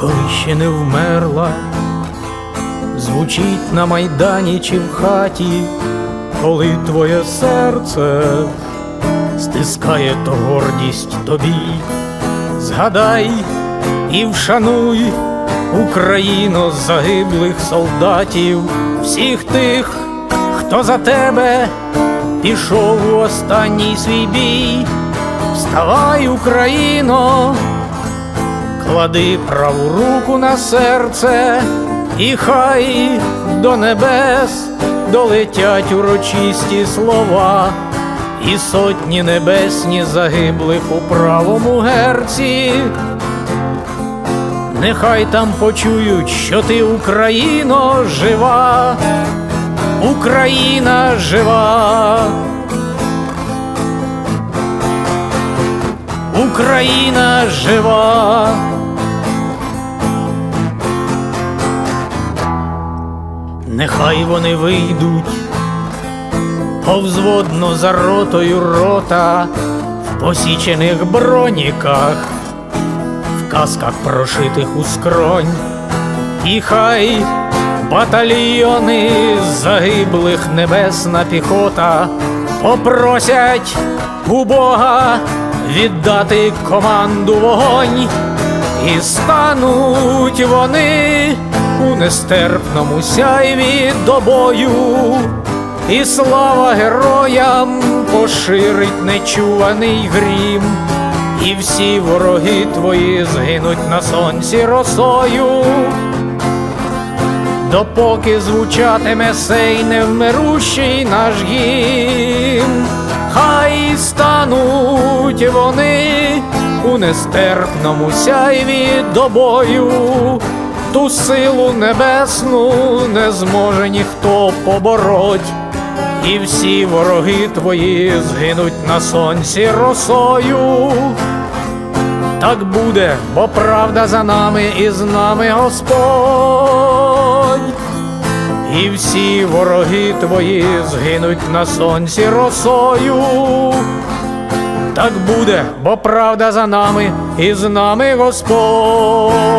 коли ще не вмерла, звучить на майдані чи в хаті, коли твоє серце стискає то гордість тобі. Згадай і вшануй Україну загиблих солдатів, всіх тих, хто за тебе пішов у останній свій бій. Вставай, Україно, клади праву руку на серце, і хай до небес долетять урочисті слова, і сотні небесні загиблих у правому герці. Нехай там почують, що ти Україно жива, Україна жива. Україна жива. Нехай вони вийдуть повзводно за ротою рота в посічених броніках, в касках прошитих у скронь, і хай батальйони загиблих небесна піхота попросять у Бога віддати команду вогонь, і стануть вони у нестерпному сяйві до бою, і слава героям поширить нечуваний грім, і всі вороги твої згинуть на сонці росою. Допоки звучатиме сей невмирущий наш гімн, хай стануть вони у нестерпному сяйві до бою, ту силу небесну не зможе ніхто побороть, і всі вороги твої згинуть на сонці росою. Так буде, бо правда за нами і з нами Господь. І всі вороги твої згинуть на сонці росою. Так буде, бо правда за нами і з нами Господь.